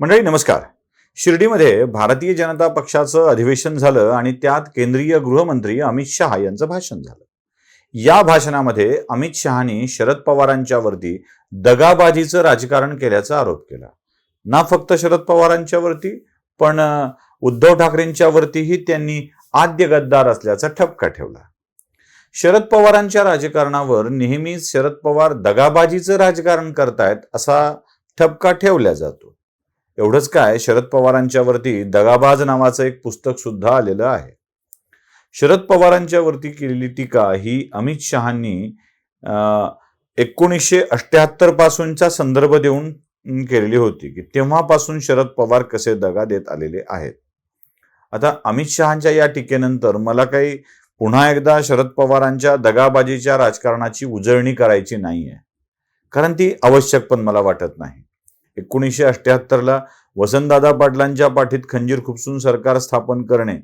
मंडळी नमस्कार. शिर्डीमध्ये भारतीय जनता पक्षाचं अधिवेशन झालं आणि त्यात केंद्रीय गृहमंत्री अमित शहा यांचं भाषण झालं. या भाषणामध्ये अमित शहानी शरद पवारांच्या वरती दगाबाजीचं राजकारण केल्याचा आरोप केला. ना फक्त शरद पवारांच्या वरती पण उद्धव ठाकरेंच्या वरतीही त्यांनी आद्य गद्दार असल्याचा ठपका ठेवला. शरद पवारांच्या राजकारणावर नेहमीच शरद पवार दगाबाजीचं राजकारण करतायत असा ठपका ठेवला जातो. एवढंच काय शरद पवारांच्यावरती दगाबाज नावाचं एक पुस्तक सुद्धा आलेलं आहे. शरद पवारांच्यावरती केलेली टीका ही अमित शहांनी एकोणीसशे अठ्ठ्याहत्तर पासूनचा संदर्भ देऊन केलेली होती की तेव्हापासून शरद पवार कसे दगा देत आलेले आहेत. आता अमित शहांच्या या टीकेनंतर मला काही पुन्हा एकदा शरद पवारांच्या दगाबाजीच्या राजकारणाची उजळणी करायची नाहीये. कारण ती आवश्यक पण मला वाटत नाही. एकोणीसशे अठ्ठ्याहत्तरला वसंतदादा पाटलांच्या पाठीत खंजीर खुपसून सरकार स्थापन करणे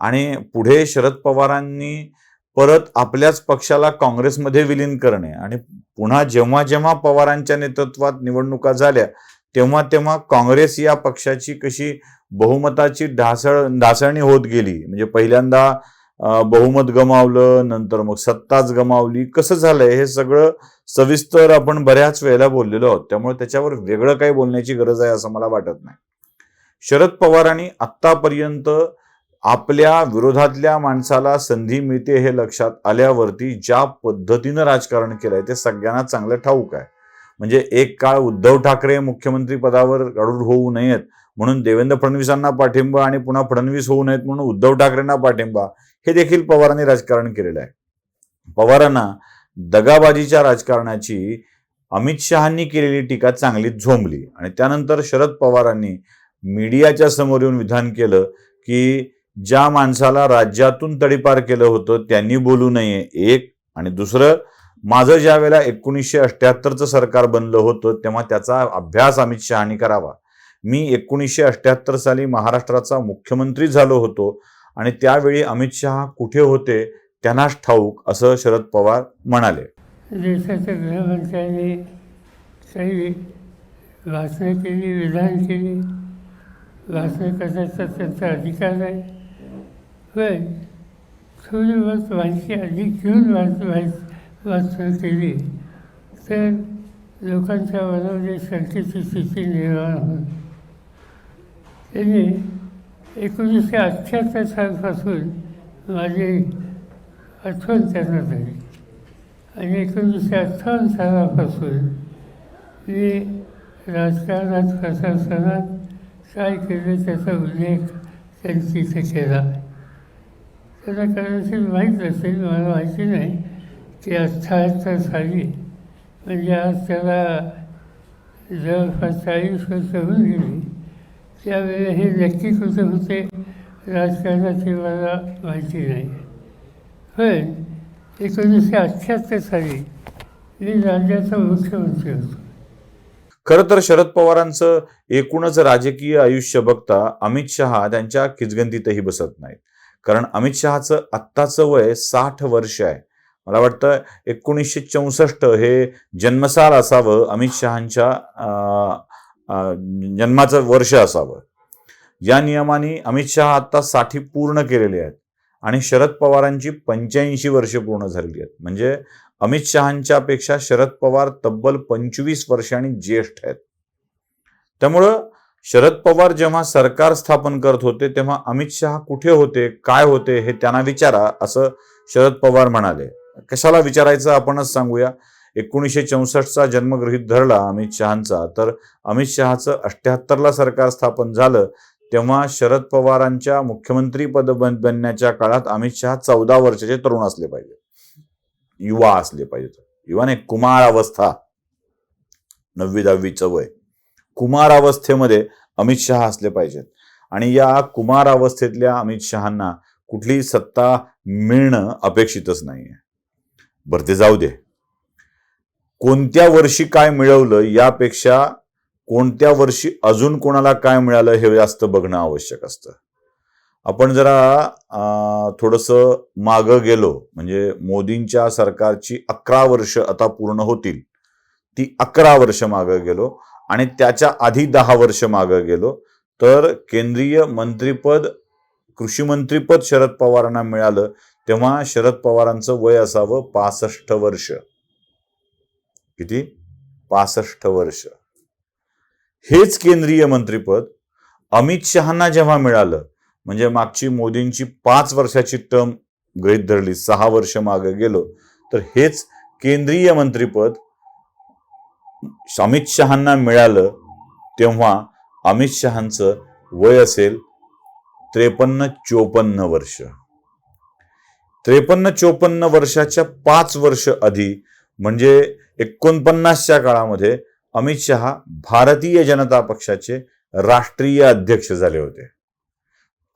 आणि पुढे शरद पवारांनी परत आपल्याच पक्षाला काँग्रेसमध्ये विलीन करणे आणि पुन्हा जेव्हा जेव्हा पवारांच्या नेतृत्वात निवडणुका झाल्या तेव्हा तेव्हा काँग्रेस या पक्षाची कशी बहुमताची ढासळ ढासळणी होत गेली. म्हणजे पहिल्यांदा बहुमत गमावलं नंतर मग सत्ताच गमावली. कसं झालंय? हे सगळं सविस्तर आपण बऱ्याच वेळेला बोललेलो आहोत. त्यामुळे त्याच्यावर वेगळं काही बोलण्याची गरज आहे असं मला वाटत नाही. शरद पवारांनी आत्तापर्यंत आपल्या विरोधातल्या माणसाला संधी मिळते हे लक्षात आल्यावरती ज्या पद्धतीनं राजकारण केलंय ते सगळ्यांना चांगलं ठाऊक आहे. म्हणजे एक काळ उद्धव ठाकरे मुख्यमंत्री पदावर गढूळ होऊ नयेत म्हणून देवेंद्र फडणवीसांना पाठिंबा आणि पुन्हा फडणवीस होऊ नयेत म्हणून उद्धव ठाकरेंना पाठिंबा. हे देखील पवारांनी राजकारण केलेलं आहे. पवारांना दगाबाजीच्या राजकारणाची अमित शहांनी केलेली टीका चांगली झोंबली. आणि त्यानंतर शरद पवारांनी मीडियाच्या समोर येऊन विधान केलं की ज्या माणसाला राज्यातून तडीपार केलं होतं त्यांनी बोलू नये एक. आणि दुसरं माझं ज्या वेळेला एकोणीसशे अठ्ठ्याहत्तरचं सरकार बनलं होतं तेव्हा त्याचा अभ्यास अमित शहानी करावा. मी एकोणीसशे अठ्ठ्याहत्तर साली महाराष्ट्राचा मुख्यमंत्री झालो होतो. आणि त्यावेळी अमित शहा कुठे होते त्यांनाच ठाऊक असं शरद पवार म्हणाले. देशाच्या गृहमंत्र्यांनी काही भाषणं केली विधान केली. भाषण करण्याचा त्यांचा अधिकार आहे पण थोडी बहुत माहिती अधिक घेऊन वाच वाचणं केली तर लोकांच्या मनामध्ये शंकेची स्थिती निर्माण होईल. त्यांनी एकोणीसशे अठ्ठ्याहत्तर सालपासून माझी आठवण त्यांना झाली. आणि एकोणीसशे अठ्ठावन्न सालापासून मी राजकारणात प्रशासनात काय केलं त्याचा उल्लेख त्यांनी तिथे केला. त्यांना कदाचित माहीत नसेल मला माहिती नाही की अठ्ठाहत्तर साली म्हणजे आज त्याला जवळपास चाळीस वर्ष होऊन गेली. त्यावेळेला हे नक्की कुठे होते राजकारणाची मला माहिती नाही. पण एकोणीसशे अठ्ठ्याहत्तर साली मी राज्याचा मुख्यमंत्री होतो. खरं तर शरद पवारांचं एकूणच राजकीय आयुष्य बघता अमित शहा त्यांच्या खिचगंतीतही बसत नाहीत. कारण अमित शहाचं आत्ताचं वय साठ वर्ष आहे. मला वाटतं एकोणीसशे चौसष्ट हे जन्मसाल असावं अमित शहांच्या जन्माचं वर्ष असावं. या नियमाने अमित शहा आत्ता साठी पूर्ण केलेले आहेत आणि शरद पवारांची पंच्याऐंशी वर्ष पूर्ण झालेली आहेत. म्हणजे अमित शहाच्या पेक्षा शरद पवार तब्बल पंचवीस वर्षांनी ज्येष्ठ आहेत. त्यामुळं शरद पवार जेव्हा सरकार स्थापन करत होते तेव्हा अमित शहा कुठे होते काय होते हे त्यांना विचारा असं शरद पवार म्हणाले. कशाला विचारायचं आपणच सांगूया. एकोणीसशे चौसष्टचा जन्मगृहित धरला अमित शहांचा. तर अमित शहाचं अठ्ठ्याहत्तरला सरकार स्थापन झालं तेव्हा शरद पवारांच्या मुख्यमंत्री पद बन बनण्याच्या काळात अमित शहा चौदा वर्षाचे तरुण असले पाहिजे. युवा असले पाहिजेत युवा नाही कुमार अवस्था नववी दहावीचं वय. कुमार अवस्थेमध्ये अमित शहा असले पाहिजेत. आणि या कुमार अवस्थेतल्या अमित शहांना कुठली सत्ता मिळणं अपेक्षितच नाहीये. बरं ते जाऊ दे. कोणत्या वर्षी काय मिळवलं यापेक्षा कोणत्या वर्षी अजून कोणाला काय मिळालं हे जास्त बघणं आवश्यक असतं. आपण जरा थोडंसं मागं गेलो म्हणजे मोदींच्या सरकारची अकरा वर्ष आता पूर्ण होतील ती अकरा वर्ष मागं गेलो आणि त्याच्या आधी दहा वर्ष मागं गेलो तर केंद्रीय मंत्रीपद कृषी मंत्रीपद शरद पवारांना मिळालं तेव्हा शरद पवारांचं वय असावं पासष्ट वर्ष. किती? पासष्ट वर्ष. हेच केंद्रीय मंत्रीपद अमित शहांना जेव्हा मिळालं म्हणजे मागची मोदींची पाच वर्षाची टर्म गृहित धरली सहा वर्ष मागे गेलो तर हेच केंद्रीय मंत्रीपद अमित शहांना मिळालं तेव्हा अमित शहांचं वय असेल त्रेपन्न चोपन्न वर्ष. त्रेपन्न चोपन्न वर्षाच्या पाच वर्ष आधी म्हणजे एकोणपन्नासच्या काळामध्ये अमित शहा भारतीय जनता पक्षाचे राष्ट्रीय अध्यक्ष झाले होते.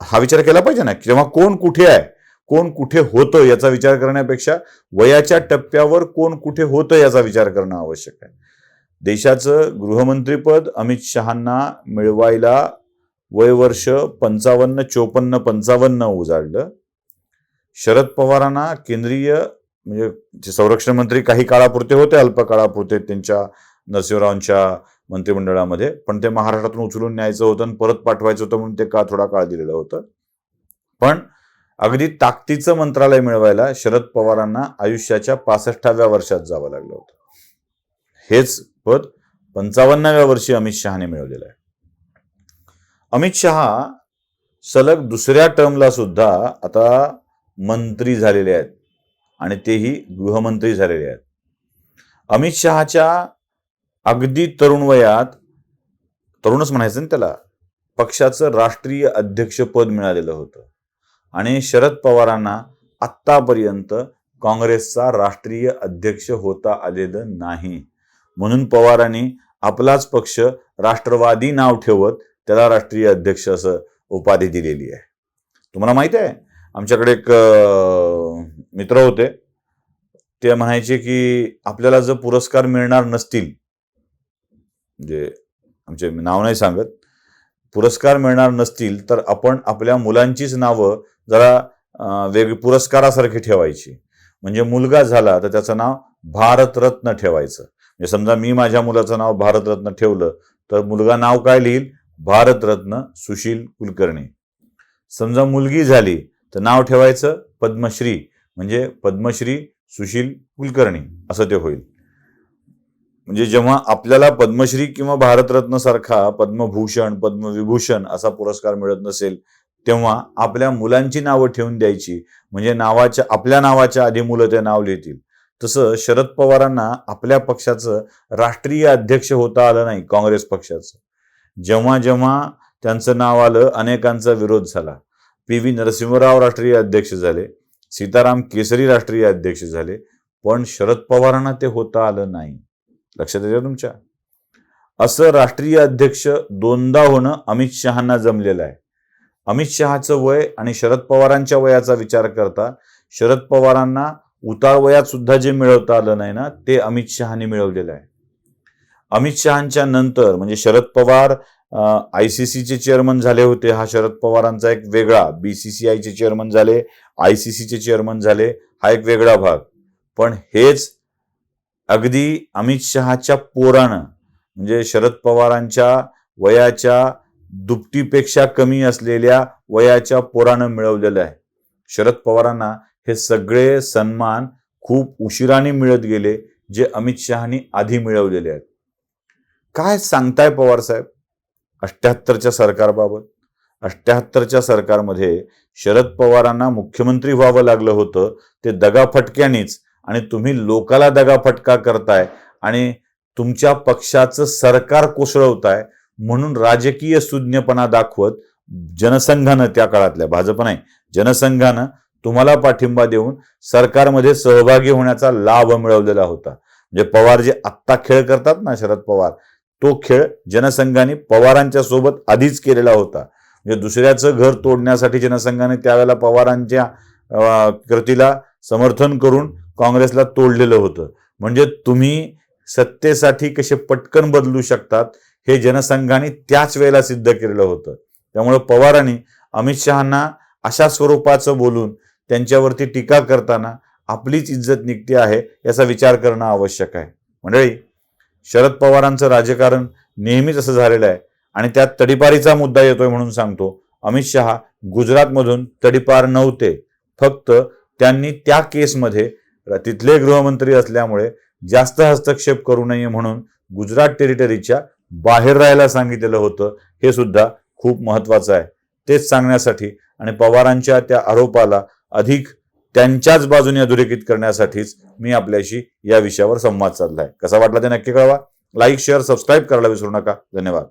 हा विचार केला पाहिजे ना जेव्हा कोण कुठे आहे कोण कुठे होतं याचा विचार करण्यापेक्षा वयाच्या टप्प्यावर कोण कुठे होतं याचा विचार करणं आवश्यक आहे. देशाचं गृहमंत्रीपद अमित शहांना मिळवायला वय वर्ष पंचावन्न चोपन्न पंचावन्न उजाडलं. शरद पवारांना केंद्रीय म्हणजे जे संरक्षण मंत्री काही काळापुरते होते अल्प काळापुरते त्यांच्या नरसिंहरावांच्या मंत्रिमंडळामध्ये पण ते महाराष्ट्रातून उचलून न्यायचं होतं आणि परत पाठवायचं होतं म्हणून ते का थोडा काळ दिलेलं होतं. पण अगदी ताकदीचं मंत्रालय मिळवायला शरद पवारांना आयुष्याच्या पासष्टाव्या वर्षात जावं लागलं होतं. हेच पद पंचावन्नाव्या वर्षी अमित शहाने मिळवलेलं आहे. अमित शहा सलग दुसऱ्या टर्मला सुद्धा आता मंत्री झालेले आहेत. आणि तेही गृहमंत्री झालेले आहेत. अमित शहाच्या अगदी तरुण वयात तरुणच म्हणायचं ना त्याला पक्षाचं राष्ट्रीय अध्यक्षपद मिळालेलं होतं. आणि शरद पवारांना आत्तापर्यंत काँग्रेसचा राष्ट्रीय अध्यक्ष होता आलेलं नाही. म्हणून पवारांनी आपलाच पक्ष राष्ट्रवादी नाव ठेवत त्याला राष्ट्रीय अध्यक्ष असं उपाधी दिलेली आहे. तुम्हाला माहिती आहे? आमच्याकडे एक मित्र होते ते म्हणायचे की आपल्याला जर पुरस्कार मिळणार नसतील म्हणजे आमचे नाव नाही सांगत पुरस्कार मिळणार नसतील तर आपण आपल्या मुलांचीच नावं जरा वेग वेगळी पुरस्कारासारखी ठेवायची. म्हणजे मुलगा झाला तर त्याचं नाव भारतरत्न ठेवायचं. म्हणजे समजा मी माझ्या मुलाचं नाव भारतरत्न ठेवलं तर मुलगा नाव काय लिहील? भारतरत्न सुशील कुलकर्णी. समजा मुलगी झाली तर नाव ठेवायचं पद्मश्री. म्हणजे पद्मश्री सुशील कुलकर्णी असं ते होईल. म्हणजे जेव्हा आपल्याला पद्मश्री किंवा भारतरत्न सारखा पद्मभूषण पद्मविभूषण असा पुरस्कार मिळत नसेल तेव्हा आपल्या मुलांची नावं ठेवून द्यायची. म्हणजे नावाच्या आपल्या नावाच्या आधी मुलं ते नाव लिहितील. तसं शरद पवारांना आपल्या पक्षाचं राष्ट्रीय अध्यक्ष होता आलं नाही काँग्रेस पक्षाचं. जेव्हा जेव्हा त्यांचं नाव आलं अनेकांचा विरोध झाला. पी. व्ही. नरसिंहराव राष्ट्रीय अध्यक्ष झाले. सीताराम केसरी राष्ट्रीय अध्यक्ष झाले पण शरद पवारांना ते होता आलं नाही. लक्षात येतं तुमच्या? असं राष्ट्रीय अध्यक्ष दोनदा होणं अमित शहांना जमलेलं आहे. अमित शहाचं वय आणि शरद पवारांच्या वयाचा विचार करता शरद पवारांना उतार वयात सुद्धा जे मिळवता आलं नाही ना ते अमित शहाने मिळवलेलं आहे. अमित शहांच्या नंतर म्हणजे शरद पवार आय सी सीचे चेअरमन झाले होते. हा शरद पवारांचा एक वेगळा बी सी सी आयचे चेअरमन झाले आय सी सीचे चेअरमन झाले. हा एक वेगळा भाग. पण हेच अगदी अमित शहाच्या पोरानं म्हणजे शरद पवारांच्या वयाच्या दुपटीपेक्षा कमी असलेल्या वयाच्या पोरानं मिळवलेलं आहे. शरद पवारांना हे सगळे सन्मान खूप उशिराने मिळत गेले जे अमित शहानी आधी मिळवलेले आहेत. काय सांगताय पवार साहेब? अठ्ठ्याहत्तरच्या सरकारबाबत अठ्ठ्याहत्तरच्या सरकारमध्ये शरद पवारांना मुख्यमंत्री व्हावं लागलं होतं. ते दगाफटक्यानीच आणि तुम्ही लोकाला दगाफटका करताय आणि तुमच्या पक्षाचं सरकार कोसळवताय म्हणून राजकीय सुज्ञपणा दाखवत जनसंघानं त्या काळातल्या भाजप नाही जनसंघानं तुम्हाला पाठिंबा देऊन सरकारमध्ये सहभागी होण्याचा लाभ मिळवलेला होता. म्हणजे पवार जे आत्ता खेळ करतात ना शरद पवार तो खेळ जनसंघाने पवारांच्या सोबत आधीच केलेला होता. म्हणजे दुसऱ्याचं घर तोडण्यासाठी जनसंघाने त्यावेळेला पवारांच्या कृतीला समर्थन करून काँग्रेसला तोडलेलं होतं. म्हणजे तुम्ही सत्तेसाठी कसे पटकन बदलू शकतात हे जनसंघाने त्याच वेळेला सिद्ध केलेलं होतं. त्यामुळे पवारांनी अमित शहांना अशा स्वरूपाचं बोलून त्यांच्यावरती टीका करताना आपलीच इज्जत निघते आहे याचा विचार करणं आवश्यक आहे. मंडळी शरद पवारांचं राजकारण नेहमीच असं झालेलं आहे. आणि त्यात तडीपारीचा मुद्दा येतोय म्हणून सांगतो. अमित शहा गुजरातमधून तडीपार नव्हते. फक्त त्यांनी त्या केसमध्ये तिथले गृहमंत्री असल्यामुळे जास्त हस्तक्षेप करू नये म्हणून गुजरात टेरिटरीच्या बाहेर राहायला सांगितलेलं होतं. हे सुद्धा खूप महत्वाचं आहे. तेच सांगण्यासाठी आणि पवारांच्या त्या आरोपाला अधिक त्यांच्याच बाजूने अधोरेखित करण्यासाठीच मी आपल्याशी या विषयावर संवाद साधलाय. कसा वाटला ते नक्की कळवा. लाईक शेअर सबस्क्राईब करायला विसरू नका. धन्यवाद.